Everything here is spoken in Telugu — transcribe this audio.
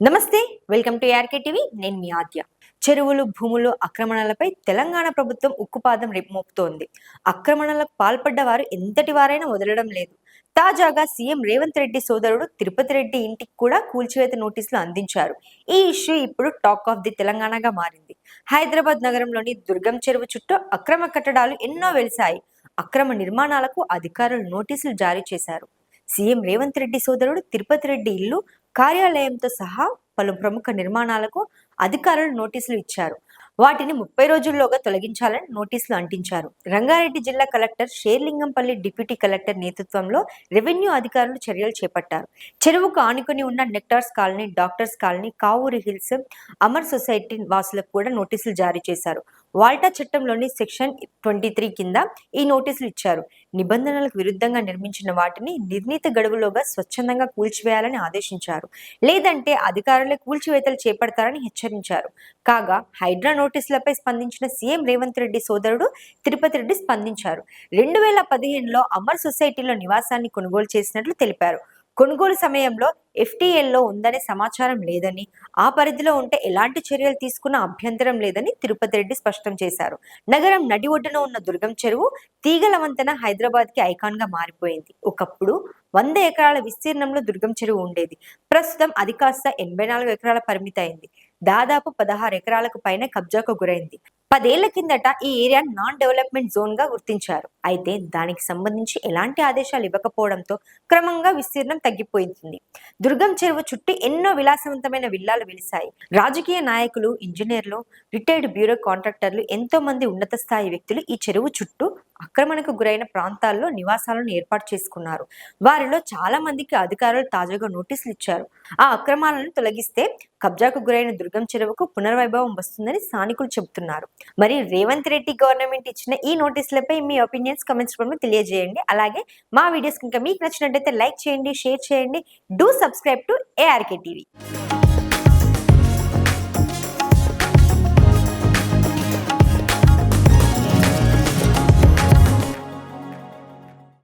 నమస్తే వెల్కమ్ టు ఆర్కే టీవీ. నేను మీ ఆద్య. చెరువులు భూములు ఆక్రమణలపై తెలంగాణ ప్రభుత్వం ఉక్కుపాదం మోపుతోంది. ఆక్రమణలకు పాల్పడ్డ వారు ఎంతటి వారైనా వదలడం లేదు. తాజాగా సీఎం రేవంత్ రెడ్డి సోదరుడు తిరుపతి రెడ్డి ఇంటికి కూడా కూల్చివేత నోటీసులు అందించారు. ఈ ఇష్యూ ఇప్పుడు టాక్ ఆఫ్ ది తెలంగాణగా మారింది. హైదరాబాద్ నగరంలోని దుర్గం చెరువు చుట్టూ అక్రమ కట్టడాలు ఎన్నో వెలిశాయి. అక్రమ నిర్మాణాలకు అధికారులు నోటీసులు జారీ చేశారు. సీఎం రేవంత్ రెడ్డి సోదరుడు తిరుపతి రెడ్డి ఇల్లు కార్యాలయంతో సహా పలు ప్రముఖ నిర్మాణాలకు అధికారులు నోటీసులు ఇచ్చారు. వాటిని ముప్పై రోజుల్లోగా తొలగించాలని నోటీసులు అంటించారు. రంగారెడ్డి జిల్లా కలెక్టర్ షేర్లింగంపల్లి డిప్యూటీ కలెక్టర్ నేతృత్వంలో రెవెన్యూ అధికారులు చర్యలు చేపట్టారు. చెరువుకు ఆనుకొని ఉన్న nectars colony doctors colony Kavuri hills Amar society వాసులకు కూడా నోటీసులు జారీ చేశారు. వాల్టా చట్టంలోని సెక్షన్ ట్వంటీ త్రీ కింద ఈ నోటీసులు ఇచ్చారు. నిబంధనలకు విరుద్ధంగా నిర్మించిన వాటిని నిర్ణీత గడువులోగా స్వచ్ఛందంగా కూల్చివేయాలని ఆదేశించారు. లేదంటే అధికారులే కూల్చివేతలు చేపడతారని హెచ్చరించారు. కాగా హైడ్రా నోటీసులపై స్పందించిన సీఎం రేవంత్ రెడ్డి సోదరుడు తిరుపతి రెడ్డి స్పందించారు. రెండు వేల పదిహేనులో అమర్ సొసైటీలో నివాసాన్ని కొనుగోలు చేసినట్లు తెలిపారు. కొనుగోలు సమయంలో ఎఫ్టీఎల్లో ఉందనే సమాచారం లేదని ఆ పరిధిలో ఉంటే ఎలాంటి చర్యలు తీసుకున్న అభ్యంతరం లేదని తిరుపతి రెడ్డి స్పష్టం చేశారు. నగరం నడి ఒడ్డున ఉన్న దుర్గం చెరువు తీగల వంతెన హైదరాబాద్కి ఐకాన్గా మారిపోయింది. ఒకప్పుడు వంద ఎకరాల విస్తీర్ణంలో దుర్గం చెరువు ఉండేది. ప్రస్తుతం అది కాస్త ఎనభై నాలుగు ఎకరాల పరిమితి అయింది దాదాపు పదహారు ఎకరాలకు పైన కబ్జాకు గురైంది. పదేళ్ళ కిందట ఈ ఏరియా నాన్ డెవలప్మెంట్ జోన్గా గుర్తించారు. అయితే దానికి సంబంధించి ఎలాంటి ఆదేశాలు ఇవ్వకపోవడంతో క్రమంగా విస్తీర్ణం తగ్గిపోయింది. దుర్గం చెరువు చుట్టూ ఎన్నో విలాసవంతమైన విల్లాలు వెలిశాయి. రాజకీయ నాయకులు ఇంజనీర్లు రిటైర్డ్ బ్యూరో కాంట్రాక్టర్లు ఎంతో మంది ఉన్నత స్థాయి వ్యక్తులు ఈ చెరువు చుట్టూ ఆక్రమణకు గురైన ప్రాంతాల్లో నివాసాలను ఏర్పాటు చేసుకున్నారు. వారిలో చాలా మందికి అధికారులు తాజాగా నోటీసులు ఇచ్చారు. ఆ అక్రమాలను తొలగిస్తే కబ్జాకు గురైన దుర్గం చెరువుకు పునర్వైభవం వస్తుందని స్థానికులు చెబుతున్నారు. మరి రేవంత్ రెడ్డి గవర్నమెంట్ ఇచ్చిన ఈ నోటీసులపై మీ ఒపీనియన్స్ కమెంట్స్ రూపంలో తెలియజేయండి. అలాగే మా వీడియోస్ కనుక మీకు నచ్చినట్టయితే లైక్ చేయండి షేర్ చేయండి. Do subscribe to ARK TV